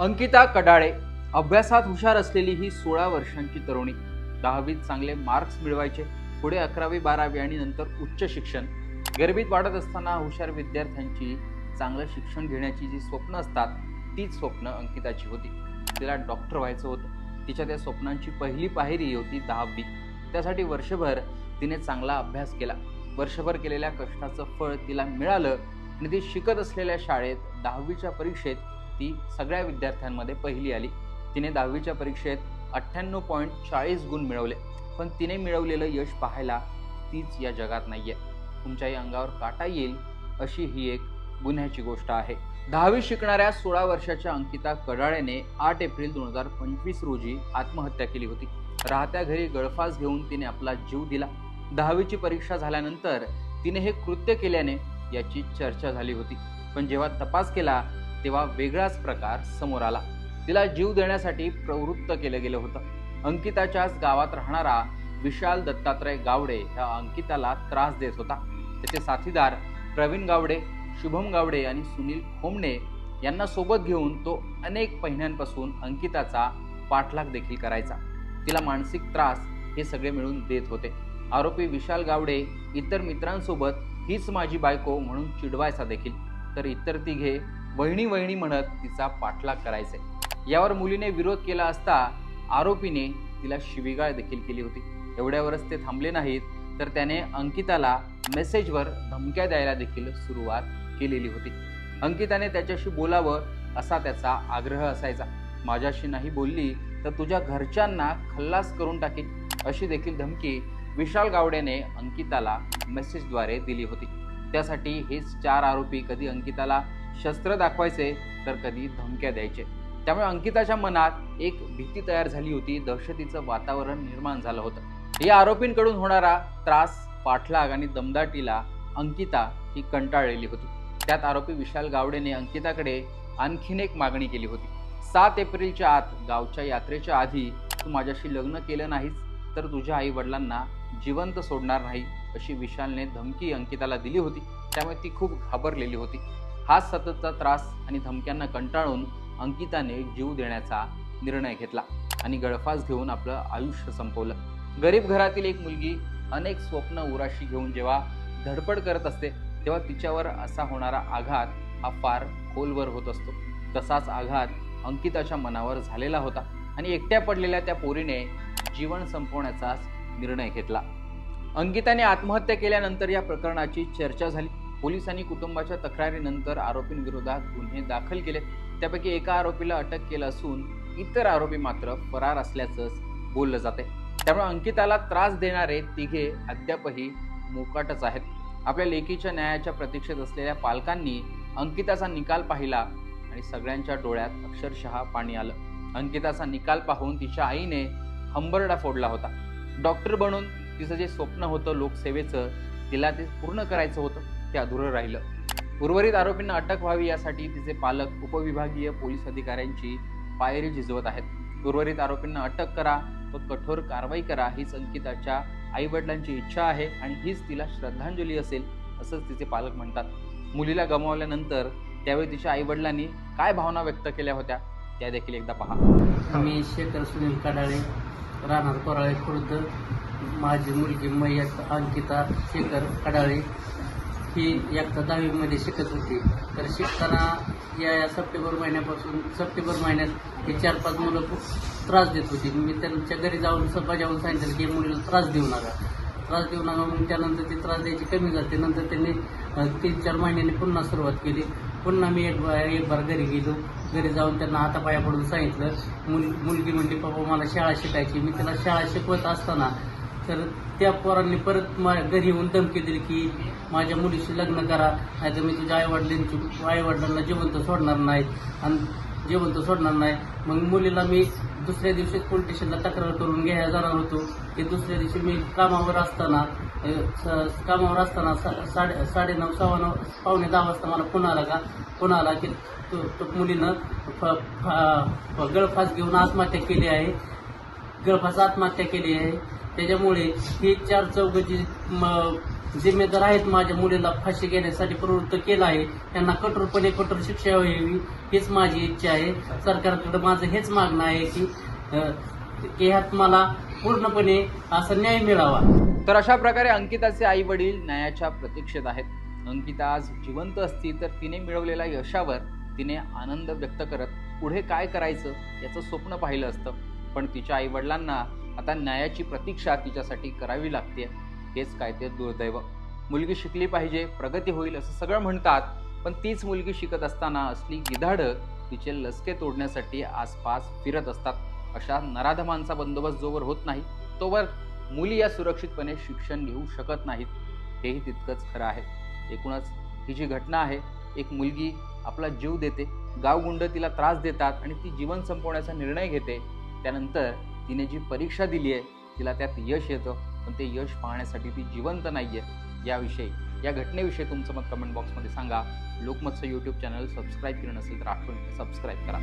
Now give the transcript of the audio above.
अंकिता कडाळे अभ्यासात हुशार असलेली ही सोळा वर्षांची तरुणी. दहावीत चांगले मार्क्स मिळवायचे पुढे अकरावी बारावी आणि नंतर उच्च शिक्षण. गरिबीत वाढत असताना हुशार विद्यार्थ्यांची चांगलं शिक्षण घेण्याची जी स्वप्न असतात तीच स्वप्न अंकिताची होती. तिला डॉक्टर व्हायचं होतं. तिच्या त्या स्वप्नांची पहिली पायरी होती दहावी. त्यासाठी वर्षभर तिने चांगला अभ्यास केला. वर्षभर केलेल्या कष्टाचं फळ तिला मिळालं आणि ती शिकत असलेल्या शाळेत दहावीच्या परीक्षेत ती सगळ्या विद्यार्थ्यांमध्ये पहिली आली. तिने दहावीच्या परीक्षेत अठ्ठ्याण्णव पॉईंट चाळीस गुण मिळवले. पण तिने मिळवलेलं यश पाहायला तीच या जगात नाहीये. तुमच्याही अंगावर काटा येईल अशी ही एक गुन्ह्याची गोष्ट आहे. दहावी शिकणाऱ्या सोळा वर्षाच्या अंकिता कडाळेने आठ एप्रिल दोन हजार पंचवीस रोजी आत्महत्या केली होती. राहत्या घरी गळफास घेऊन तिने आपला जीव दिला. दहावीची परीक्षा झाल्यानंतर तिने हे कृत्य केल्याने याची चर्चा झाली होती. पण जेव्हा तपास केला तेव्हा वेगळाच प्रकार समोर आला. तिला जीव देण्यासाठी प्रवृत्त केलं गेलं होतं. अंकिताच्याच गावात राहणारा विशाल दत्तात्रय गावडे ह्या अंकिताला त्रास देत होता. त्याचे साथीदार प्रवीण गावडे शुभम गावडे आणि सुनील खोमणे यांना सोबत घेऊन तो अनेक महिन्यांपासून अंकिताचा पाठलाग देखील करायचा. तिला मानसिक त्रास हे सगळे मिळून देत होते. आरोपी विशाल गावडे इतर मित्रांसोबत हीच माझी बायको म्हणून चिडवायचा देखील. तर इतर तिघे वहिणी वहिणी म्हणत तिचा पाठलाग करायचे. यावर मुलीने विरोध केला असता आरोपीने तिला शिवीगाळ देखील केली होती. एवढ्यावरच ते थांबले नाहीत तर त्याने अंकिताला मेसेजवर धमक्या द्यायला देखील सुरुवात केलेली होती. अंकिताने त्याच्याशी बोलावं असा त्याचा आग्रह असायचा. माझ्याशी नाही बोलली तर तुझ्या घरच्यांना खल्लास करून टाकेल अशी देखील धमकी विशाल गावडेने अंकिताला मेसेजद्वारे दिली होती. त्यासाठी हेच चार आरोपी कधी अंकिताला शस्त्र दाखवायचे तर कधी धमक्या द्यायचे. त्यामुळे अंकिताच्या मनात एक भीती तयार झाली होती. दहशतीचं वातावरण निर्माण झालं होतं. या आरोपींकडून होणारा त्रास पाठलाग आणि दमदाटीला अंकिता ही कंटाळलेली होती. त्यात आरोपी विशाल गावडेने अंकिताकडे आणखीन एक मागणी केली होती. सात एप्रिलच्या आत गावच्या यात्रेच्या आधी तू माझ्याशी लग्न केलं नाहीस तर तुझ्या आई वडिलांना जिवंत सोडणार नाही अशी विशालने धमकी अंकिताला दिली होती. त्यामुळे ती खूप घाबरलेली होती. हा सततचा त्रास आणि धमक्यांना कंटाळून अंकिताने जीव देण्याचा निर्णय घेतला आणि गळफास घेऊन आपलं आयुष्य संपवलं. गरीब घरातील एक मुलगी अनेक स्वप्न उराशी घेऊन जेव्हा धडपड करत असते तेव्हा तिच्यावर असा होणारा आघात हा फार खोलवर होत असतो. तसाच आघात अंकिताच्या मनावर झालेला होता आणि एकट्या पडलेल्या त्या पोरीने जीवन संपवण्याचाच निर्णय घेतला. अंकिताने आत्महत्या केल्यानंतर या प्रकरणाची चर्चा झाली. पोलिसांनी कुटुंबाच्या तक्रारीनंतर आरोपींविरोधात गुन्हे दाखल केले. त्यापैकी एका आरोपीला अटक केलं असून इतर आरोपी मात्र फरार असल्याचंच बोललं जाते त्यामुळे अंकिताला त्रास देणारे तिघे अद्यापही मोकाटच आहेत. आपल्या लेकीच्या न्यायाच्या प्रतीक्षेत असलेल्या पालकांनी अंकिताचा निकाल पाहिला आणि सगळ्यांच्या डोळ्यात अक्षरशः पाणी आलं. अंकिताचा निकाल पाहून तिच्या आईने हंबरडा फोडला होता. डॉक्टर बनून तिचं जे स्वप्न होतं लोकसेवेचं तिला ते पूर्ण करायचं होतं. ते अधुरं राहिलं. उर्वरित आरोपींना अटक व्हावी यासाठी तिचे पालक उपविभागीय पोलीस अधिकाऱ्यांची पायरी झिजवत आहेत. उर्वरित आरोपींना अटक करा व कठोर कारवाई करा हीच अंकिताच्या आईवडिलांची इच्छा आहे आणि हीच तिला श्रद्धांजली असेल असंच तिचे पालक म्हणतात. मुलीला गमावल्यानंतर त्यावेळी तिच्या आईवडिलांनी काय भावना व्यक्त केल्या होत्या त्या देखील एकदा पहा. मी शेखर सुनील कडाळे राहणार कोराळे खुर्द माझी मुलगी मयत अंकिता शेखर कडाळे. ही एकदा दहावीमध्ये शिकत होती. तर शिकताना या या सप्टेंबर महिन्यापासून सप्टेंबर महिन्यात हे चार पाच मुलं खूप त्रास देत होती. मी त्यांच्या घरी जाऊन स- बजावून सांगितलं की मुलीला त्रास देऊ नका. त्रास देऊ नका म्हणून त्यानंतर ती त्रास द्यायची कमी झाली. नंतर त्यांनी तीन चार महिन्यांनी पुन्हा सुरुवात केली. पुन्हा मी एक बा- एक बार घरी गेलो. घरी जाऊन त्यांना हातापाया पडून सांगितलं मुल मुलगी म्हणली पप्पा मला शाळा शिकायची मी त्याला शाळा शिकवत असताना तर त्या पोरांनी परत मा घरी येऊन धमकी दिली की माझ्या मुलीशी लग्न करा नाहीतर मी तुझ्या आईवडिलांची आईवडिलांना जिवंत सोडणार नाही. आणि जिवंत सोडणार नाही. मग मुलीला मी दुसऱ्या दिवशी पोलीस स्टेशनला तक्रार करून घ्यायला जाणार होतो. की दुसऱ्या दिवशी मी कामावर असताना स- कामावर असताना सा- साडे साडेनऊ सव्वा नऊ पावणे दहा वाजता मला फोन आला का? फोन आला की तो तो मुलीनं फ- गळफास घेऊन आत्महत्या केली आहे. गळफास आत्महत्या केली आहे. त्याच्यामुळे ही चार चौघाची जिम्मेदार आहेत माझ्या मुलीला फाशी घेण्यासाठी प्रवृत्त केलं आहे. त्यांना कठोरपणे कठोर शिक्षा व्हावी हीच माझी इच्छा आहे. सरकारकडे माझं हेच मागणं आहे की की ह्यात मला पूर्णपणे असा न्याय मिळावा. तर अशा प्रकारे अंकिताचे आई वडील न्यायाच्या प्रतीक्षेत आहेत. अंकिता आज जिवंत असती तर तिने मिळवलेल्या यशावर तिने आनंद व्यक्त करत पुढे काय करायचं याचं स्वप्न पाहिलं असतं. पण तिच्या आई वडिलांना आता न्यायाची प्रतीक्षा तिच्यासाठी करावी लागते. हेच काय ते दुर्दैव. मुलगी शिकली पाहिजे प्रगती होईल असं सगळं म्हणतात पण तीच मुलगी शिकत असताना असली गिधाडं तिचे लसके तोडण्यासाठी आसपास फिरत असतात. अशा नराधमांचा बंदोबस्त जोवर होत नाही तोवर मुली या सुरक्षितपणे शिक्षण घेऊ शकत नाहीत. हेही तितकंच खरं आहे. एकूणच ही जी घटना आहे एक मुलगी आपला जीव देते गावगुंड तिला त्रास देतात आणि ती जीवन संपवण्याचा निर्णय घेते. त्यानंतर तिने जी परीक्षा दिली आहे तिला त्यात यश येतं. पण ते यश पाहण्यासाठी ती जिवंत नाही आहे याविषयी या घटनेविषयी तुमचं मत कमेंट बॉक्समध्ये सांगा. लोकमतचं यूट्यूब चॅनल सबस्क्राईब केलं नसेल तर आठवण सबस्क्राईब करा.